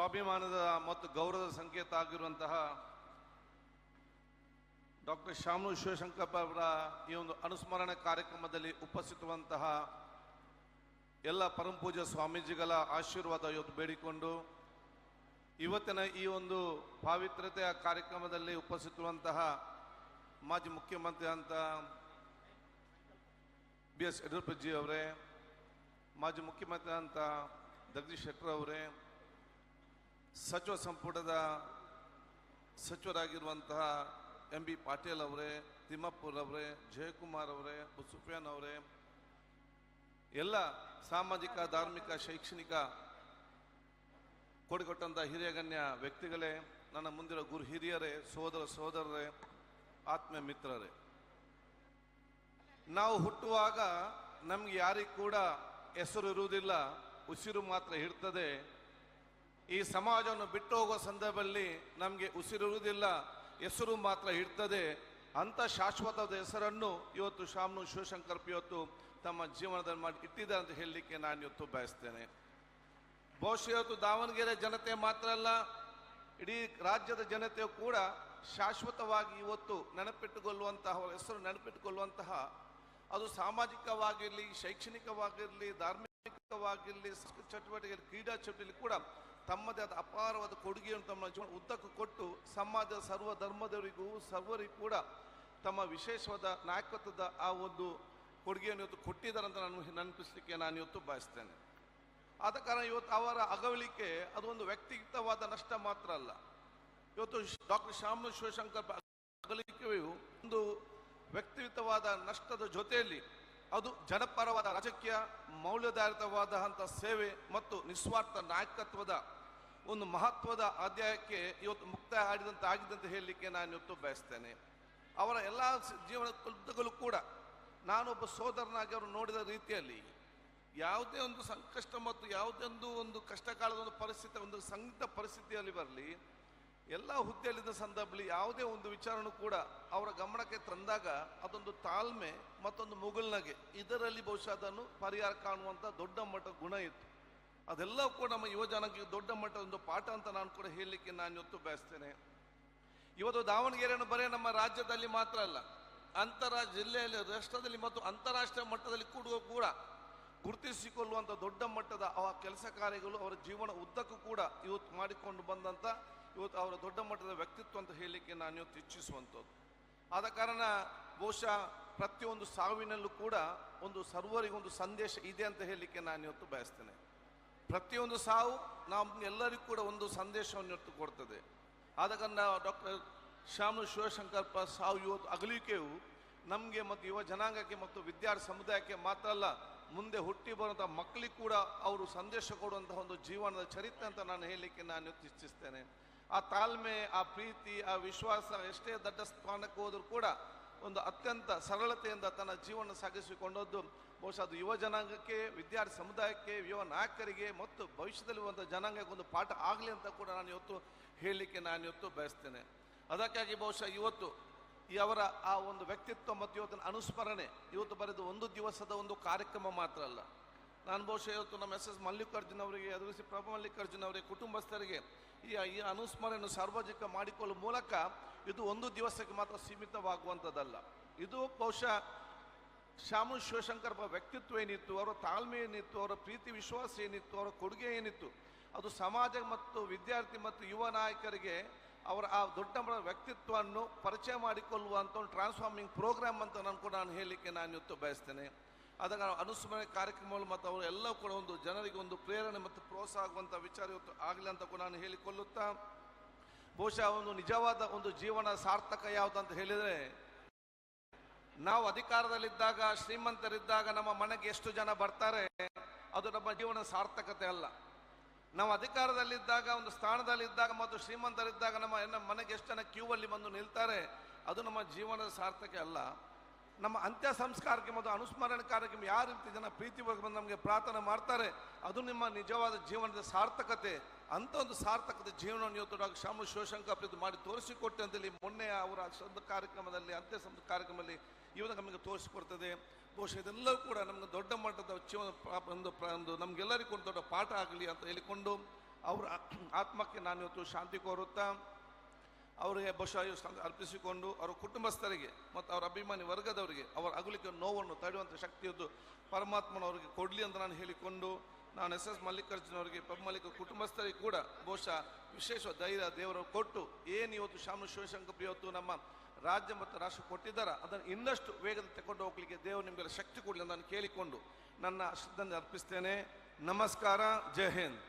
ಸ್ವಾಭಿಮಾನದ ಮತ್ತು ಗೌರವದ ಸಂಕೇತ ಆಗಿರುವಂತಹ ಡಾಕ್ಟರ್ ಶಾಮನು ಶಿವಶಂಕರ್ ಅವರ ಈ ಒಂದು ಅನುಸ್ಮರಣೆ ಕಾರ್ಯಕ್ರಮದಲ್ಲಿ ಉಪಸ್ಥಿತವಂತಹ ಎಲ್ಲ ಪರಮಪೂಜ್ಯ ಸ್ವಾಮೀಜಿಗಳ ಆಶೀರ್ವಾದ ಇವತ್ತು ಬೇಡಿಕೊಂಡು ಇವತ್ತಿನ ಈ ಒಂದು ಪಾವಿತ್ರತೆಯ ಕಾರ್ಯಕ್ರಮದಲ್ಲಿ ಉಪಸ್ಥಿತವಂತಹ ಮಾಜಿ ಮುಖ್ಯಮಂತ್ರಿ ಅಂತ ಬಿ ಎಸ್ ಯಡಿಯೂರಪ್ಪಜಿ ಅವರೇ, ಮಾಜಿ ಮುಖ್ಯಮಂತ್ರಿ ಅಂತ ಜಗದೀಶ್ ಶೆಟ್ಟರ್ ಅವರೇ ಸಚಿವ ಸಂಪುಟದ ಸಚಿವರಾಗಿರುವಂತಹ ಎಂ ಬಿ ಪಾಟೀಲ್ ಅವರೇ, ತಿಮ್ಮಪ್ಪರ್ ಅವರೇ, ಜಯಕುಮಾರ್ ಅವರೇ ಸುಫಿಯಾನ್ ಅವರೇ, ಎಲ್ಲ ಸಾಮಾಜಿಕ, ಧಾರ್ಮಿಕ, ಶೈಕ್ಷಣಿಕ ಕೊಡುಕೊಟ್ಟಂಥ ಹಿರಿಯಗಣ್ಯ ವ್ಯಕ್ತಿಗಳೇ, ನನ್ನ ಮುಂದಿರೋ ಗುರು ಹಿರಿಯರೇ ಸೋದರ ಸೋದರರೇ ಆತ್ಮೀಯ ಮಿತ್ರರೇ. ನಾವು ಹುಟ್ಟುವಾಗ ನಮ್ಗೆ ಯಾರಿಗೂ ಕೂಡ ಹೆಸರು ಇರುವುದಿಲ್ಲ, ಉಸಿರು ಮಾತ್ರ ಇರ್ತದೆ ಈ ಸಮಾಜವನ್ನು ಬಿಟ್ಟು ಹೋಗುವ ಸಂದರ್ಭದಲ್ಲಿ ನಮಗೆ ಉಸಿರಿರುವುದಿಲ್ಲ, ಹೆಸರು ಮಾತ್ರ ಇರ್ತದೆ ಅಂತ ಶಾಶ್ವತದ ಹೆಸರನ್ನು ಇವತ್ತು ಶಾಮ್ನು ಶಿವಶಂಕರ್ ಇವತ್ತು ತಮ್ಮ ಜೀವನದಲ್ಲಿ ಮಾಡಿ ಇಟ್ಟಿದ್ದಾರೆ ಅಂತ ಹೇಳಲಿಕ್ಕೆ ನಾನು ಇವತ್ತು ಬಯಸ್ತೇನೆ. ಬಹುಶಃ ಇವತ್ತು ದಾವಣಗೆರೆ ಜನತೆ ಮಾತ್ರ ಅಲ್ಲ, ಇಡೀ ರಾಜ್ಯದ ಜನತೆಯು ಕೂಡ ಶಾಶ್ವತವಾಗಿ ಇವತ್ತು ನೆನಪಿಟ್ಟುಕೊಳ್ಳುವಂತಹ, ಹೆಸರು ನೆನಪಿಟ್ಟುಕೊಳ್ಳುವಂತಹ, ಅದು ಸಾಮಾಜಿಕವಾಗಿರಲಿ, ಶೈಕ್ಷಣಿಕವಾಗಿರಲಿ, ಧಾರ್ಮಿಕವಾಗಿರಲಿ ಚಟುವಟಿಕೆ ಕ್ರೀಡಾ ಚಟುವಟಿಕೆ ಕೂಡ ತಮ್ಮದೇ ಆದ ಅಪಾರವಾದ ಕೊಡುಗೆಯನ್ನು ತಮ್ಮ ಜೀವನ ಉದ್ದಕ್ಕೂ ಕೊಟ್ಟು ಸಮಾಜದ ಸರ್ವ ಧರ್ಮದವರಿಗೂ ಸರ್ವರಿಗೂ ಕೂಡ ತಮ್ಮ ವಿಶೇಷವಾದ ನಾಯಕತ್ವದ ಆ ಒಂದು ಕೊಡುಗೆಯನ್ನು ಇವತ್ತು ಕೊಟ್ಟಿದ್ದಾರೆ ಅಂತ ನಾನು ನೆನಪಿಸಲಿಕ್ಕೆ ನಾನು ಇವತ್ತು ಬಯಸ್ತೇನೆ. ಆದ ಕಾರಣ ಇವತ್ತು ಅವರ ಅಗವಲಿಕೆ ಅದು ಒಂದು ವ್ಯಕ್ತಿಗತವಾದ ನಷ್ಟ ಮಾತ್ರ ಅಲ್ಲ. ಇವತ್ತು ಡಾಕ್ಟರ್ ಶ್ಯಾಮನು ಶಿವಶಂಕರ್ ಅಗಲಿಕೆಯು ಒಂದು ವ್ಯಕ್ತಿಗತವಾದ ನಷ್ಟದ ಜೊತೆಯಲ್ಲಿ ಅದು ಜನಪರವಾದ ರಾಜಕೀಯ ಮೌಲ್ಯಾಧಾರಿತವಾದಂಥ ಸೇವೆ ಮತ್ತು ನಿಸ್ವಾರ್ಥ ನಾಯಕತ್ವದ ಒಂದು ಮಹತ್ವದ ಅಧ್ಯಾಯಕ್ಕೆ ಇವತ್ತು ಮುಕ್ತಾಯ ಆಡಿದಂತ ಅಂತ ಹೇಳಲಿಕ್ಕೆ ನಾನು ಇವತ್ತು ಬಯಸ್ತೇನೆ. ಅವರ ಎಲ್ಲ ಜೀವನ ಉದ್ದಗಲೂ ಕೂಡ ನಾನೊಬ್ಬ ಸೋದರನಾಗಿ ಅವರು ನೋಡಿದ ರೀತಿಯಲ್ಲಿ ಯಾವುದೇ ಒಂದು ಸಂಕಷ್ಟ ಮತ್ತು ಯಾವುದೇ ಒಂದು ಒಂದು ಕಷ್ಟ ಕಾಲದ ಒಂದು ಪರಿಸ್ಥಿತಿ, ಒಂದು ಸಂಗೀತ ಪರಿಸ್ಥಿತಿಯಲ್ಲಿ ಬರಲಿ, ಎಲ್ಲ ಹುದ್ದೆಯಲ್ಲಿದ್ದ ಸಂದರ್ಭದಲ್ಲಿ ಯಾವುದೇ ಒಂದು ವಿಚಾರನೂ ಕೂಡ ಅವರ ಗಮನಕ್ಕೆ ತಂದಾಗ ಅದೊಂದು ತಾಳ್ಮೆ ಮತ್ತೊಂದು ಮುಗುಲ್ನಗೆ ಇದರಲ್ಲಿ ಬಹುಶಃ ಅದನ್ನು ಪರಿಹಾರ ಕಾಣುವಂಥ ದೊಡ್ಡ ಮಟ್ಟದ ಗುಣ ಇತ್ತು. ಅದೆಲ್ಲವೂ ಕೂಡ ನಮ್ಮ ಯುವಜನಕ್ಕೆ ದೊಡ್ಡ ಮಟ್ಟದ ಒಂದು ಪಾಠ ಅಂತ ನಾನು ಕೂಡ ಹೇಳಲಿಕ್ಕೆ ನಾನು ಇವತ್ತು ಬಯಸ್ತೇನೆ. ಇವತ್ತು ದಾವಣಗೆರೆಯನ್ನು ಬರೀ ನಮ್ಮ ರಾಜ್ಯದಲ್ಲಿ ಮಾತ್ರ ಅಲ್ಲ, ಅಂತರ ಜಿಲ್ಲೆಯಲ್ಲಿ, ರಾಷ್ಟ್ರದಲ್ಲಿ ಮತ್ತು ಅಂತಾರಾಷ್ಟ್ರೀಯ ಮಟ್ಟದಲ್ಲಿ ಕೂಡ ಕೂಡ ಗುರುತಿಸಿಕೊಳ್ಳುವಂಥ ದೊಡ್ಡ ಮಟ್ಟದ ಆ ಕೆಲಸ ಕಾರ್ಯಗಳು ಅವರ ಜೀವನ ಉದ್ದಕ್ಕೂ ಕೂಡ ಇವತ್ತು ಮಾಡಿಕೊಂಡು ಬಂದಂಥ ಇವತ್ತು ಅವರ ದೊಡ್ಡ ಮಟ್ಟದ ವ್ಯಕ್ತಿತ್ವ ಅಂತ ಹೇಳಲಿಕ್ಕೆ ನಾನು ಇವತ್ತು ಇಚ್ಛಿಸುವಂಥದ್ದು ಆದ ಕಾರಣ ಬಹುಶಃ ಪ್ರತಿಯೊಂದು ಸಾವಿನಲ್ಲೂ ಕೂಡ ಒಂದು ಸರ್ವರಿಗೊಂದು ಸಂದೇಶ ಇದೆ ಅಂತ ಹೇಳಲಿಕ್ಕೆ ನಾನು ಇವತ್ತು ಬಯಸ್ತೇನೆ. ಪ್ರತಿಯೊಂದು ಸಾವು ನಮ್ಮ ಎಲ್ಲರಿಗೂ ಕೂಡ ಒಂದು ಸಂದೇಶವನ್ನು ಇಟ್ಟು ಕೊಡ್ತದೆ. ಆದ ಕಾರಣ ಡಾಕ್ಟರ್ ಶ್ಯಾಮನು ಶಿವಶಂಕರಪ್ಪ ಸಾವು ಇವತ್ತು ಅಗಲಿಕೆಯು ನಮಗೆ ಮತ್ತು ಯುವ ಜನಾಂಗಕ್ಕೆ ಮತ್ತು ವಿದ್ಯಾರ್ಥಿ ಸಮುದಾಯಕ್ಕೆ ಮಾತ್ರ ಅಲ್ಲ, ಮುಂದೆ ಹುಟ್ಟಿ ಬರುವಂಥ ಮಕ್ಕಳಿಗೆ ಕೂಡ ಅವರು ಸಂದೇಶ ಕೊಡುವಂತಹ ಒಂದು ಜೀವನದ ಚರಿತ್ರೆ ಅಂತ ನಾನು ಹೇಳಲಿಕ್ಕೆ ನಾನು ಇಚ್ಛಿಸ್ತೇನೆ. ಆ ತಾಳ್ಮೆ, ಆ ಪ್ರೀತಿ, ಆ ವಿಶ್ವಾಸ ಎಷ್ಟೇ ದೊಡ್ಡ ಸ್ಥಾನಕ್ಕೆ ಹೋದರೂ ಕೂಡ ಒಂದು ಅತ್ಯಂತ ಸರಳತೆಯಿಂದ ತನ್ನ ಜೀವನ ಸಾಗಿಸಿಕೊಂಡದ್ದು ಬಹುಶಃ ಅದು ಯುವ ಜನಾಂಗಕ್ಕೆ, ವಿದ್ಯಾರ್ಥಿ ಸಮುದಾಯಕ್ಕೆ, ಯುವ ನಾಯಕರಿಗೆ, ಮತ್ತು ಭವಿಷ್ಯದಲ್ಲಿ ಒಂದು ಜನಾಂಗಕ್ಕೆ ಒಂದು ಪಾಠ ಆಗಲಿ ಅಂತ ಕೂಡ ನಾನು ಇವತ್ತು ಹೇಳಲಿಕ್ಕೆ ನಾನು ಇವತ್ತು ಬಯಸ್ತೇನೆ. ಅದಕ್ಕಾಗಿ ಬಹುಶಃ ಇವತ್ತು ಈ ಅವರ ಆ ಒಂದು ವ್ಯಕ್ತಿತ್ವ ಮತ್ತು ಇವತ್ತಿನ ಅನುಸ್ಮರಣೆ, ಇವತ್ತು ಬರೆದು ಒಂದು ದಿವಸದ ಒಂದು ಕಾರ್ಯಕ್ರಮ ಮಾತ್ರ ಅಲ್ಲ. ನಾನು ಬಹುಶಃ ಇವತ್ತು ನಮ್ಮ ಎಸ್ ಎಸ್ ಮಲ್ಲಿಕಾರ್ಜುನ್ ಅವರಿಗೆ ಎದುರಿಸಿ ಪ್ರಭು ಮಲ್ಲಿಕಾರ್ಜುನ್ ಅವರಿಗೆ, ಕುಟುಂಬಸ್ಥರಿಗೆ ಈ ಈ ಅನುಸ್ಮರಣೆಯನ್ನು ಸಾರ್ವಜನಿಕ ಮಾಡಿಕೊಳ್ಳುವ ಮೂಲಕ ಇದು ಒಂದು ದಿವಸಕ್ಕೆ ಮಾತ್ರ ಸೀಮಿತವಾಗುವಂಥದ್ದಲ್ಲ. ಇದು ಬಹುಶಃ ಶ್ಯಾಮು ಶಿವಶಂಕರ್ ವ್ಯಕ್ತಿತ್ವ ಏನಿತ್ತು, ಅವರ ತಾಳ್ಮೆ ಏನಿತ್ತು, ಅವರ ಪ್ರೀತಿ, ವಿಶ್ವಾಸ ಏನಿತ್ತು, ಅವರ ಕೊಡುಗೆ ಏನಿತ್ತು, ಅದು ಸಮಾಜ ಮತ್ತು ವಿದ್ಯಾರ್ಥಿ ಮತ್ತು ಯುವ ನಾಯಕರಿಗೆ ಅವರ ಆ ದೊಡ್ಡ ವ್ಯಕ್ತಿತ್ವವನ್ನು ಪರಿಚಯ ಮಾಡಿಕೊಳ್ಳುವಂಥ ಒಂದು ಟ್ರಾನ್ಸ್ಫಾರ್ಮಿಂಗ್ ಪ್ರೋಗ್ರಾಮ್ ಅಂತ ನಾನು ಕೂಡ ನಾನು ಹೇಳಲಿಕ್ಕೆ ನಾನು ಇವತ್ತು ಬಯಸ್ತೇನೆ. ಅದಕ್ಕೆ ಅನುಸ್ಮರಣೆ ಕಾರ್ಯಕ್ರಮಗಳು ಮತ್ತು ಅವರು ಎಲ್ಲವೂ ಕೂಡ ಒಂದು ಜನರಿಗೆ ಒಂದು ಪ್ರೇರಣೆ ಮತ್ತು ಪ್ರೋತ್ಸಾಹ ಆಗುವಂಥ ವಿಚಾರ ಇವತ್ತು ಆಗಲಿ ಅಂತ ಕೂಡ ನಾನು ಹೇಳಿಕೊಳ್ಳುತ್ತಾ, ಬಹುಶಃ ಒಂದು ನಿಜವಾದ ಒಂದು ಜೀವನ ಸಾರ್ಥಕ ಯಾವುದು ಅಂತ ಹೇಳಿದರೆ ನಾವು ಅಧಿಕಾರದಲ್ಲಿದ್ದಾಗ, ಶ್ರೀಮಂತರಿದ್ದಾಗ ನಮ್ಮ ಮನೆಗೆ ಎಷ್ಟು ಜನ ಬರ್ತಾರೆ, ಅದು ನಮ್ಮ ಜೀವನ ಸಾರ್ಥಕತೆ ಅಲ್ಲ. ನಾವು ಅಧಿಕಾರದಲ್ಲಿದ್ದಾಗ, ಒಂದು ಸ್ಥಾನದಲ್ಲಿದ್ದಾಗ ಮತ್ತು ಶ್ರೀಮಂತರಿದ್ದಾಗ ನಮ್ಮ ನಮ್ಮ ಮನೆಗೆ ಎಷ್ಟು ಜನ ಕ್ಯೂ ಅಲ್ಲಿ ಬಂದು ನಿಲ್ತಾರೆ, ಅದು ನಮ್ಮ ಜೀವನದ ಸಾರ್ಥಕ ಅಲ್ಲ. ನಮ್ಮ ಅಂತ್ಯ ಸಂಸ್ಕಾರಕ್ಕೆ ಮತ್ತು ಅನುಸ್ಮರಣ ಕಾರ್ಯಕ್ರಮ ಯಾವ ರೀತಿ ಜನ ಪ್ರೀತಿ ಬಂದು ನಮಗೆ ಪ್ರಾರ್ಥನೆ ಮಾಡ್ತಾರೆ, ಅದು ನಿಮ್ಮ ನಿಜವಾದ ಜೀವನದ ಸಾರ್ಥಕತೆ. ಅಂತ ಒಂದು ಸಾರ್ಥಕದ ಜೀವನವನ್ನು ಇವತ್ತು ಡಾಕ್ಟರ್ ಶ್ಯಾಮು ಶಿವಶಂಕರ್ ಪ್ರೀತಿ ಮಾಡಿ ಅಂತೇಳಿ ಮೊನ್ನೆ ಅವರ ಸಂದ ಕಾರ್ಯಕ್ರಮದಲ್ಲಿ, ಅಂತ್ಯ ಸಂದ ಕಾರ್ಯಕ್ರಮದಲ್ಲಿ ಇವಾಗ ನಮಗೆ ತೋರಿಸಿಕೊಡ್ತದೆ. ಬಹುಶಃ ಇದೆಲ್ಲವೂ ಕೂಡ ನಮಗೆ ದೊಡ್ಡ ಮಟ್ಟದ ಜೀವನ ಒಂದು ಒಂದು ನಮಗೆಲ್ಲರಿಗೂ ಒಂದು ದೊಡ್ಡ ಪಾಠ ಆಗಲಿ ಅಂತ ಹೇಳಿಕೊಂಡು ಅವರ ಆತ್ಮಕ್ಕೆ ನಾನು ಇವತ್ತು ಶಾಂತಿ ಕೋರುತ್ತಾ, ಅವರಿಗೆ ಬಹುಶಃ ಅರ್ಪಿಸಿಕೊಂಡು ಅವರ ಕುಟುಂಬಸ್ಥರಿಗೆ ಮತ್ತು ಅವರ ಅಭಿಮಾನಿ ವರ್ಗದವರಿಗೆ ಅವರ ಅಗಲಿಕೆ ನೋವನ್ನು ತಡೆಯುವಂಥ ಶಕ್ತಿಯದ್ದು ಪರಮಾತ್ಮನವರಿಗೆ ಕೊಡಲಿ ಅಂತ ನಾನು ಹೇಳಿಕೊಂಡು ನಾನು ಎಸ್ ಎಸ್ ಮಲ್ಲಿಕಾರ್ಜುನ ಅವರಿಗೆ ಪಬ್ ಮಲ್ಲಿಕ ಕುಟುಂಬಸ್ಥರಿಗೆ ಕೂಡ ಬಹುಶಃ ವಿಶೇಷ ಧೈರ್ಯ ದೇವರು ಕೊಟ್ಟು ಏನು ಇವತ್ತು ಶಾಮು ಶಿವಶಂಕರ್ ಇವತ್ತು ನಮ್ಮ ರಾಜ್ಯ ಮತ್ತು ರಾಷ್ಟ್ರ ಕೊಟ್ಟಿದ್ದಾರೆ, ಅದನ್ನು ಇನ್ನಷ್ಟು ವೇಗದಲ್ಲಿ ತಗೊಂಡು ಹೋಗ್ಲಿಕ್ಕೆ ದೇವರು ನಿಮಗೆಲ್ಲ ಶಕ್ತಿ ಕೊಡಲಿ ನಾನು ಕೇಳಿಕೊಂಡು ನನ್ನ ಶ್ರದ್ಧೆ ಅರ್ಪಿಸ್ತೇನೆ. ನಮಸ್ಕಾರ, ಜೈ ಹಿಂದ್.